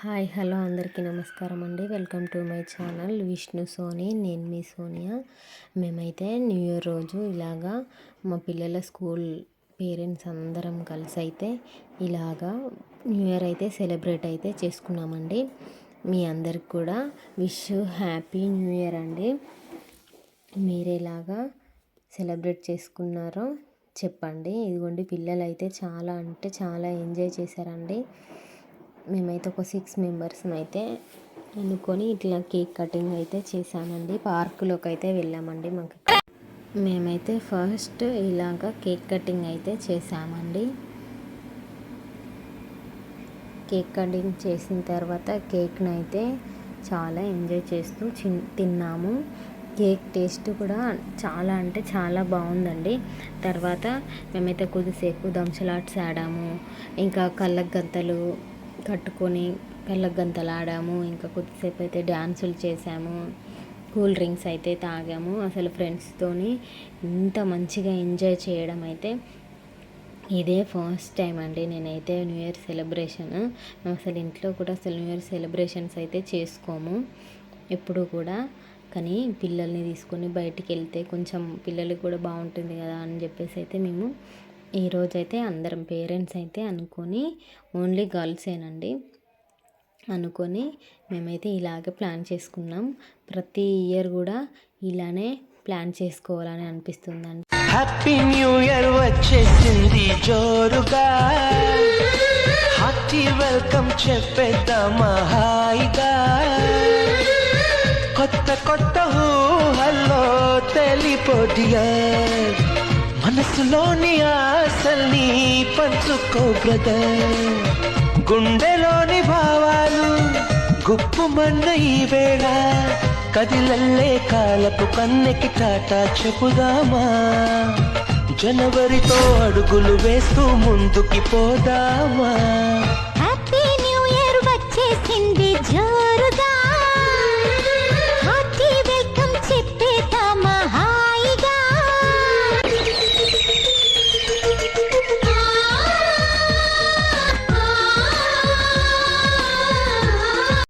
Hi hello అందరికీ నమస్కారం అండి. Welcome to my channel Vishnu Soni. నేను మీ సోనియా. మేమైతే న్యూ ఇయర్ రోజు ఇలాగా మా పిల్లల స్కూల్ పేరెంట్స్ అందరం కలిసి అయితే ఇలాగా న్యూ ఇయర్ అయితే సెలబ్రేట్ అయితే చేసుకున్నామండి. మీ అందరికి కూడా విష్ హ్యాపీ న్యూ ఇయర్ అండి. మీరు ఎలాగా సెలబ్రేట్ చేసుకున్నారో చెప్పండి. ఇదిగోండి పిల్లలు అయితే చాలా అంటే చాలా ఎంజాయ్ చేశారండి. మేమైతే ఒక సిక్స్ మెంబర్స్ అయితే అనుకొని ఇట్లా కేక్ కటింగ్ అయితే చేసామండి పార్కులోకి అయితే వెళ్ళామండి మాకు మేమైతే ఫస్ట్ ఇలాగ కేక్ కటింగ్ అయితే చేసామండి కేక్ కటింగ్ చేసిన తర్వాత కేక్ని అయితే చాలా ఎంజాయ్ చేస్తూ చిన్ తిన్నాము. కేక్ టేస్ట్ కూడా చాలా అంటే చాలా బాగుందండి. తర్వాత మేమైతే కొద్దిసేపు దంసలాట్స్ ఆడాము. ఇంకా కళ్ళగద్దలు గంతలు కట్టుకొని గంతలాడాము ఇంకా కొద్దిసేపు అయితే డ్యాన్సులు చేసాము కూల్ డ్రింక్స్ అయితే తాగాము. అసలు ఫ్రెండ్స్తోని ఇంత మంచిగా ఎంజాయ్ చేయడం అయితే ఇదే ఫస్ట్ టైం అండి. నేనైతే న్యూ ఇయర్ సెలబ్రేషన్. మేము అసలు ఇంట్లో కూడా అసలు న్యూ ఇయర్ సెలబ్రేషన్స్ అయితే చేసుకోము. ఎప్పుడు కూడా. కానీ పిల్లల్ని తీసుకొని బయటికి వెళ్తే కొంచెం పిల్లలకి కూడా బాగుంటుంది కదా అని చెప్పేసి అయితే మేము ఈరోజైతే అందరం పేరెంట్స్ అయితే అనుకొని ఓన్లీ గర్ల్సేనండి అనుకొని మేమైతే ఇలాగే ప్లాన్ చేసుకున్నాం. ప్రతి ఇయర్ కూడా ఇలానే ప్లాన్ చేసుకోవాలని అనిపిస్తుందండి. హ్యాపీ న్యూ ఇయర్ వచ్చేసింది జోరుగా. హార్టీ వెల్కమ్ చెప్పేద్దామా హాయిగా. కొత్త కొత్త ఊహల్లో తెలిపోదియా మనసులోని ఆశల్ని పంచుకో బ్రదర్. గుండెలోని భావాలు గుప్పు గుప్పుమన్న ఈ వేళ. కదిలల్లే కాలపు కన్నెకి టాటా చెబుదామా జనవరితో అడుగులు వేస్తూ ముందుకి పోదామా. హ్యాపీ న్యూ ఇయర్ వచ్చేసింది జోరుగా